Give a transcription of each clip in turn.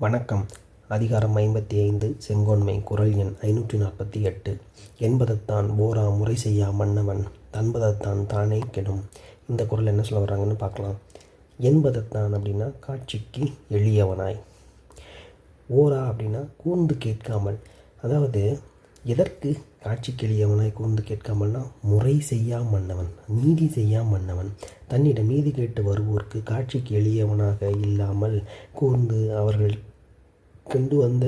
வணக்கம். அதிகாரம் ஐம்பத்தி ஐந்து செங்கோன்மை குரல் எண் ஐநூற்றி நாற்பத்தி எட்டு. என்பதைத்தான் ஓரா முறை செய்யா மன்னவன் தன்பதைத்தான் தானே கெடும். இந்த குரல் என்ன சொல்ல வர்றாங்கன்னு பார்க்கலாம். என்பதைத்தான் அப்படின்னா காட்சிக்கு எளியவனாய். ஓரா அப்படின்னா கூர்ந்து கேட்காமல் அதாவது எதற்கு காட்சிக்கு எளியவனாய் கூர்ந்து கேட்காமல்னா முறை செய்யா மன்னவன் நீதி செய்யா மன்னவன் தன்னிடம் நீதி கேட்டு வருவோர்க்கு காட்சிக்கு எளியவனாக இல்லாமல் கூர்ந்து அவர்கள் கொண்டு வந்த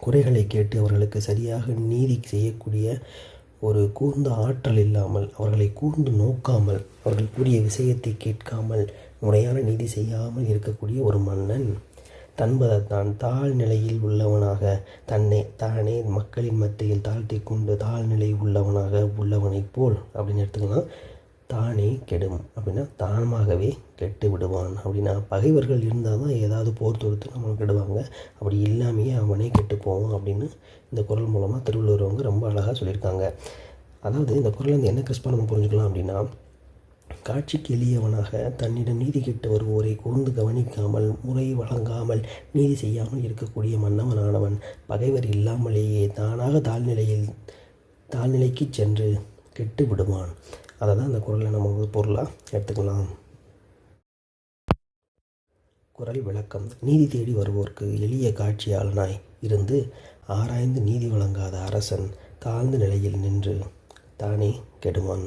குறைகளை கேட்டு அவர்களுக்கு சரியாக நீதி செய்யக்கூடிய ஒரு கூர்ந்த ஆற்றல் இல்லாமல் அவர்களை கூர்ந்து நோக்காமல் அவர்கள் கூறிய விஷயத்தை கேட்காமல் முறையான நீதி செய்யாமல் இருக்கக்கூடிய ஒரு மன்னன் தன்பதைத்தான் தாழ்நிலையில் உள்ளவனாக தன்னை தானே மக்களின் மத்தியில் தாழ்த்தி கொண்டு தாழ்நிலை உள்ளவனாக உள்ளவனைப் போல் அப்படின்னு எடுத்துக்கலாம். தானே கெடும் அப்படின்னா தானமாகவே கெட்டு விடுவான் அப்படின்னா பகைவர்கள் இருந்தால் தான் ஏதாவது போர் தொடுத்து நம்மளை கெடுவாங்க. அப்படி இல்லாமையே அவனே கெட்டு போவான் அப்படின்னு இந்த குரல் மூலமாக திருவள்ளுவர் அவங்க ரொம்ப அழகாக சொல்லியிருக்காங்க. அதாவது இந்த குரல் வந்து என்ன கிறிஸ்பா நம்ம புரிஞ்சுக்கலாம் அப்படின்னா காட்சிக்கு எளியவனாக தன்னிடம் நீதி கெட்டு வருவோரை கூர்ந்து கவனிக்காமல் முறை வழங்காமல் நீதி செய்யாமல் இருக்கக்கூடிய மன்னவனானவன் பகைவர் இல்லாமலேயே தானாக தாழ்நிலையில் தாழ்நிலைக்கு சென்று கெட்டு விடுவான் அதை தான் அந்த குரலை நம்ம ஒரு பொருளாக எடுத்துக்கலாம். குரல் விளக்கம். நீதி தேடி வருவோர்க்கு எளிய காட்சியாளனாய் இருந்து ஆராய்ந்து நீதி வழங்காத அரசன் தாழ்ந்த நிலையில் நின்று தானே கெடுவான்.